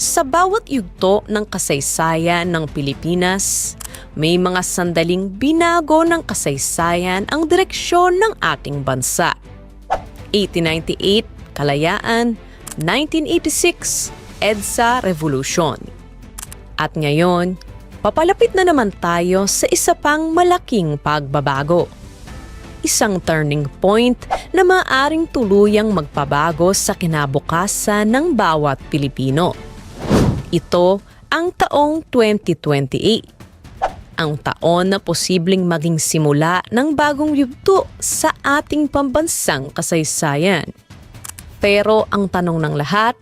Sa bawat yugto ng kasaysayan ng Pilipinas, may mga sandaling binago ng kasaysayan ang direksyon ng ating bansa. 1898, Kalayaan, 1986, EDSA Revolution. At ngayon, papalapit na naman tayo sa isa pang malaking pagbabago. Isang turning point na maaring tuluyang magpabago sa kinabukasan ng bawat Pilipino. Ito ang taong 2028. Ang taon na posibleng maging simula ng bagong yugto sa ating pambansang kasaysayan. Pero ang tanong ng lahat,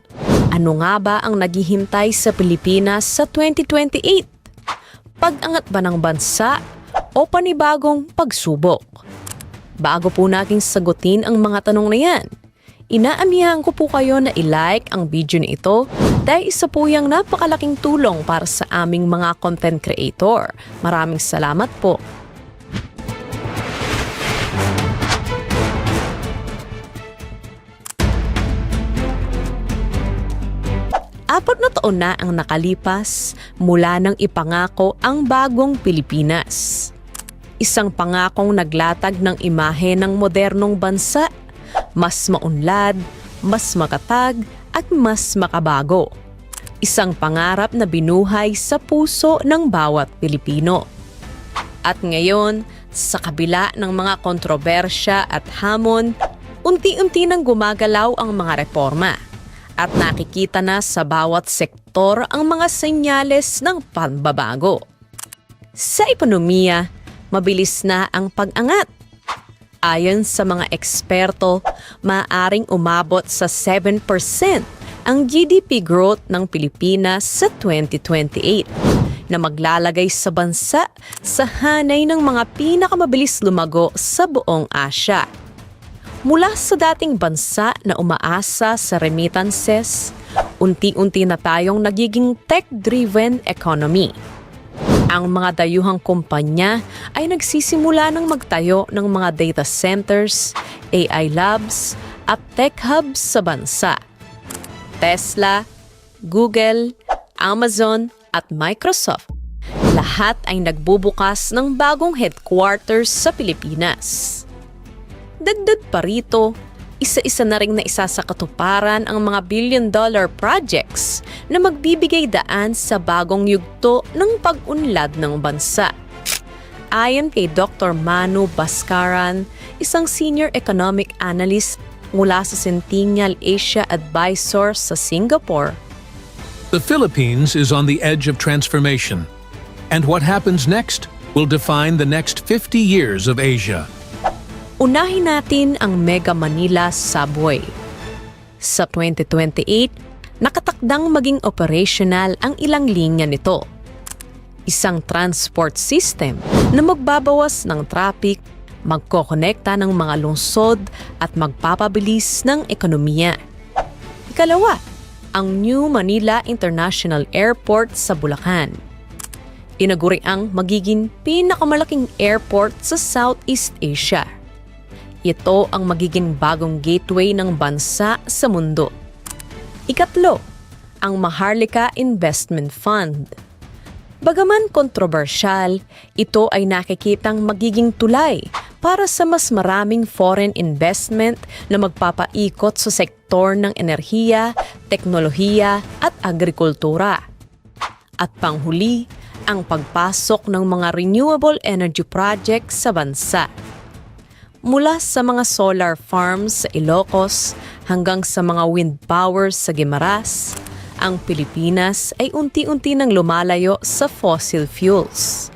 ano nga ba ang naghihintay sa Pilipinas sa 2028? Pag-angat ba ng bansa o panibagong pagsubok? Bago po nating sagutin ang mga tanong na yan, inaamihan ko po kayo na i-like ang video na ito dahil isa po yung napakalaking tulong para sa aming mga content creator. Maraming salamat po. Apat na taon na ang nakalipas mula nang ipangako ang bagong Pilipinas. Isang pangakong naglatag ng imahe ng modernong bansa, mas maunlad, mas makatag at mas makabago. Isang pangarap na binuhay sa puso ng bawat Pilipino. At ngayon, sa kabila ng mga kontrobersya at hamon, unti-unti nang gumagalaw ang mga reforma at nakikita na sa bawat sektor ang mga senyales ng pagbabago. Sa ekonomiya, mabilis na ang pag-angat. Ayon sa mga eksperto, maaring umabot sa 7% ang GDP growth ng Pilipinas sa 2028 na maglalagay sa bansa sa hanay ng mga pinakamabilis lumago sa buong Asya. Mula sa dating bansa na umaasa sa remittances, unti-unti na tayong nagiging tech-driven economy. Ang mga dayuhang kumpanya ay nagsisimula ng magtayo ng mga data centers, AI labs, at tech hubs sa bansa. Tesla, Google, Amazon at Microsoft. Lahat ay nagbubukas ng bagong headquarters sa Pilipinas. Dagdag pa rito, isa-isa na ring naisa sa katuparan ang mga billion-dollar projects na magbibigay daan sa bagong yugto ng pag-unlad ng bansa. Ayon kay Dr. Manu Baskaran, isang senior economic analyst mula sa Centennial Asia Advisor sa Singapore, The Philippines is on the edge of transformation, and what happens next will define the next 50 years of Asia. Unahin natin ang Mega Manila Subway. Sa 2028, nakatakdang maging operational ang ilang linya nito. Isang transport system na magbabawas ng traffic, magkokonekta ng mga lungsod at magpapabilis ng ekonomiya. Ikalawa, ang New Manila International Airport sa Bulacan. Tinaguri ang magiging pinakamalaking airport sa Southeast Asia. Ito ang magiging bagong gateway ng bansa sa mundo. Ikatlo, ang Maharlika Investment Fund. Bagaman kontrobersyal, ito ay nakikitang magiging tulay para sa mas maraming foreign investment na magpapaikot sa sektor ng enerhiya, teknolohiya at agrikultura. At panghuli, ang pagpasok ng mga renewable energy projects sa bansa mula sa mga solar farms sa Ilocos hanggang sa mga wind powers sa Guimaras, ang Pilipinas ay unti-unti nang lumalayo sa fossil fuels.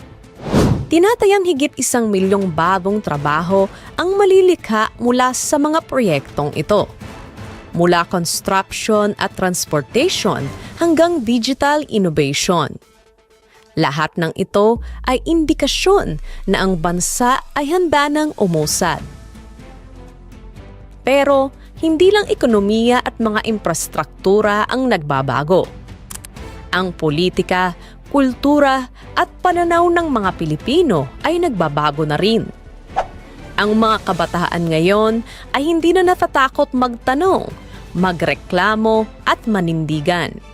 Tinatayang higit isang milyong bagong trabaho ang malilikha mula sa mga proyektong ito. Mula construction at transportation hanggang digital innovation – lahat ng ito ay indikasyon na ang bansa ay handa ng umusad. Pero hindi lang ekonomiya at mga infrastruktura ang nagbabago. Ang politika, kultura at pananaw ng mga Pilipino ay nagbabago na rin. Ang mga kabataan ngayon ay hindi na natatakot magtanong, magreklamo at manindigan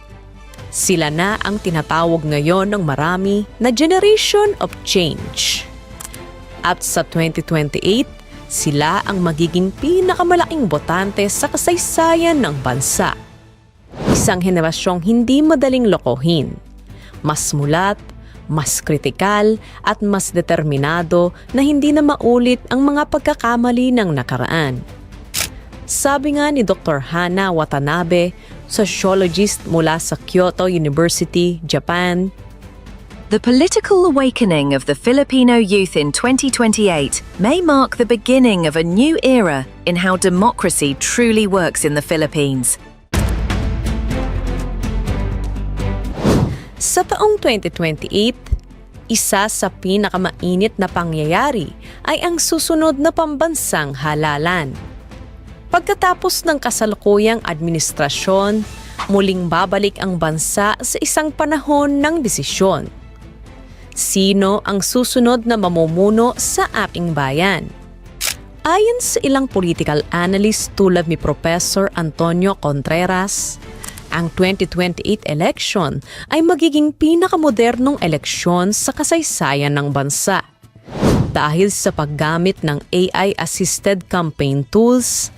Sila na ang tinatawag ngayon ng marami na Generation of Change. At sa 2028, sila ang magiging pinakamalaking botante sa kasaysayan ng bansa. Isang henerasyong hindi madaling lokohin. Mas mulat, mas kritikal at mas determinado na hindi na maulit ang mga pagkakamali ng nakaraan. Sabi nga ni Dr. Hana Watanabe, sociologist mula sa Kyoto University, Japan, The political awakening of the Filipino youth in 2028 may mark the beginning of a new era in how democracy truly works in the Philippines. Sa taong 2028, isa sa pinakamainit na pangyayari ay ang susunod na pambansang halalan. Pagkatapos ng kasalukuyang administrasyon, muling babalik ang bansa sa isang panahon ng desisyon. Sino ang susunod na mamumuno sa ating bayan? Ayon sa ilang political analyst tulad ni Professor Antonio Contreras, ang 2028 election ay magiging pinakamodernong eleksyon sa kasaysayan ng bansa. Dahil sa paggamit ng AI-assisted campaign tools,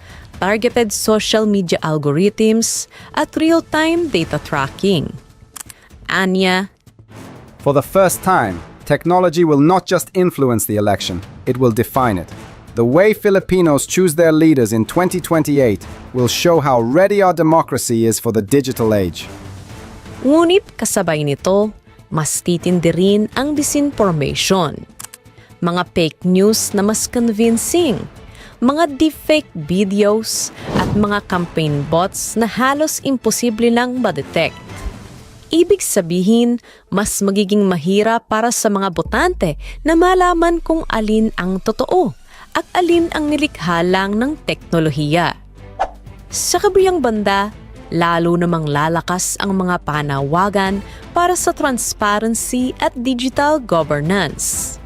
targeted social media algorithms, at real-time data tracking. Anya, For the first time, technology will not just influence the election, it will define it. The way Filipinos choose their leaders in 2028 will show how ready our democracy is for the digital age. Ngunit kasabay nito, mas titindi rin ang disinformation. Mga fake news na mas convincing, mga deepfake videos, at mga campaign bots na halos imposible lang ma-detect. Ibig sabihin, mas magiging mahirap para sa mga botante na malaman kung alin ang totoo at alin ang nilikha lang ng teknolohiya. Sa kabilang banda, lalo namang lalakas ang mga panawagan para sa transparency at digital governance.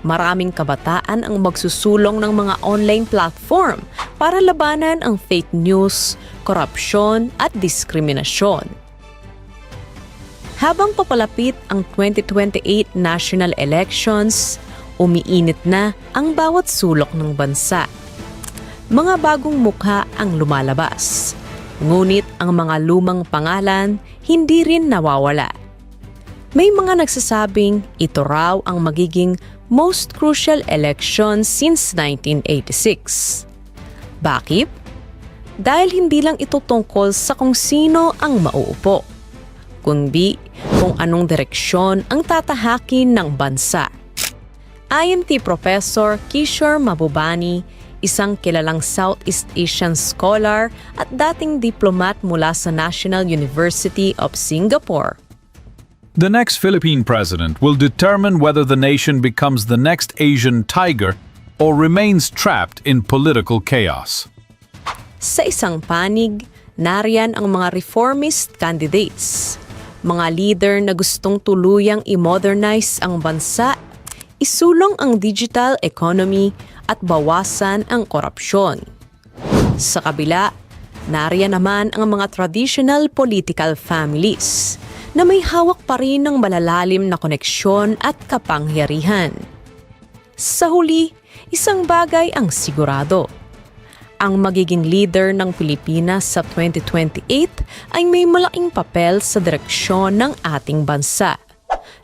Maraming kabataan ang magsusulong ng mga online platform para labanan ang fake news, korupsyon at diskriminasyon. Habang papalapit ang 2028 national elections, umiinit na ang bawat sulok ng bansa. Mga bagong mukha ang lumalabas. Ngunit ang mga lumang pangalan hindi rin nawawala. May mga nagsasabing ito raw ang magiging most crucial election since 1986. Bakit? Dahil hindi lang ito tungkol sa kung sino ang mauupo, kundi kung anong direksyon ang tatahakin ng bansa. Kay Professor Kishore Mabubani, isang kilalang Southeast Asian scholar at dating diplomat mula sa National University of Singapore. The next Philippine president will determine whether the nation becomes the next Asian tiger or remains trapped in political chaos. Sa isang panig, nariyan ang mga reformist candidates, mga leader na gustong tuluyang i-modernize ang bansa, isulong ang digital economy at bawasan ang korupsyon. Sa kabila, nariyan naman ang mga traditional political families na may hawak pa rin ng malalalim na koneksyon at kapangyarihan. Sa huli, isang bagay ang sigurado. Ang magiging leader ng Pilipinas sa 2028 ay may malaking papel sa direksyon ng ating bansa,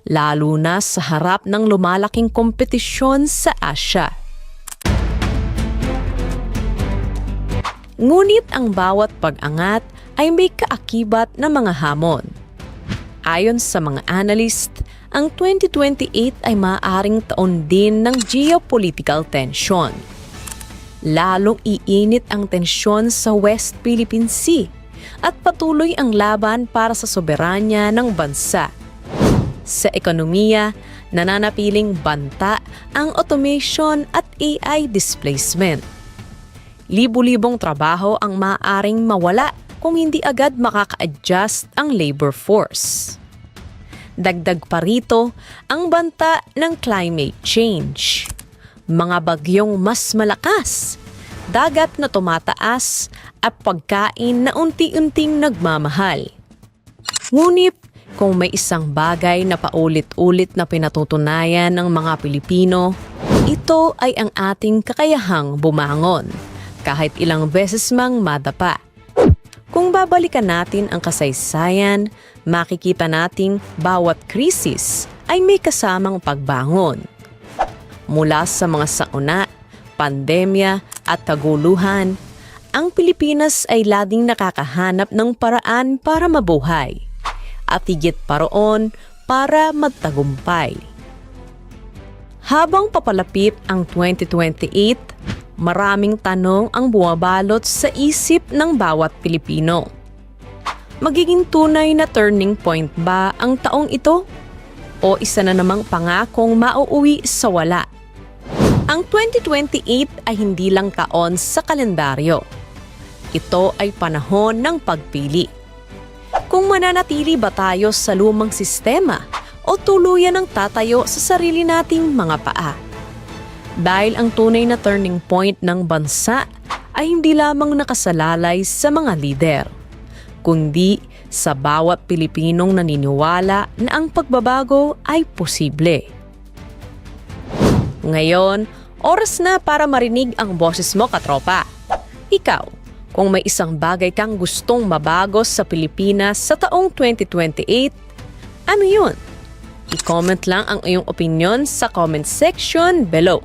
lalo na sa harap ng lumalaking kompetisyon sa Asya. Ngunit ang bawat pag-angat ay may kaakibat na mga hamon. Ayon sa mga analyst, ang 2028 ay maaaring taon din ng geopolitical tension. Lalong iinit ang tensyon sa West Philippine Sea at patuloy ang laban para sa soberanya ng bansa. Sa ekonomiya, nananatiling banta ang automation at AI displacement. Libu-libong trabaho ang maaaring mawala kung hindi agad makaka-adjust ang labor force. Dagdag pa rito ang banta ng climate change. Mga bagyong mas malakas, dagat na tumataas at pagkain na unti-unting nagmamahal. Ngunit kung may isang bagay na paulit-ulit na pinatutunayan ng mga Pilipino, ito ay ang ating kakayahang bumangon, kahit ilang beses mang madapa. Kung babalikan natin ang kasaysayan, makikita nating bawat krisis ay may kasamang pagbangon. Mula sa mga sauna, pandemya at kaguluhan, ang Pilipinas ay laging nakakahanap ng paraan para mabuhay at higit pa roon para magtagumpay. Habang papalapit ang 2028, maraming tanong ang bumabalot sa isip ng bawat Pilipino. Magiging tunay na turning point ba ang taong ito? O isa na namang pangakong mauuwi sa wala? Ang 2028 ay hindi lang taon sa kalendaryo. Ito ay panahon ng pagpili. Kung mananatili ba tayo sa lumang sistema o tuluyan ng tatayo sa sarili nating mga paa. Dahil ang tunay na turning point ng bansa ay hindi lamang nakasalalay sa mga lider, kundi sa bawat Pilipinong naniniwala na ang pagbabago ay posible. Ngayon, oras na para marinig ang boses mo, katropa. Ikaw, kung may isang bagay kang gustong mabago sa Pilipinas sa taong 2028, ano yun? I-comment lang ang iyong opinion sa comment section below.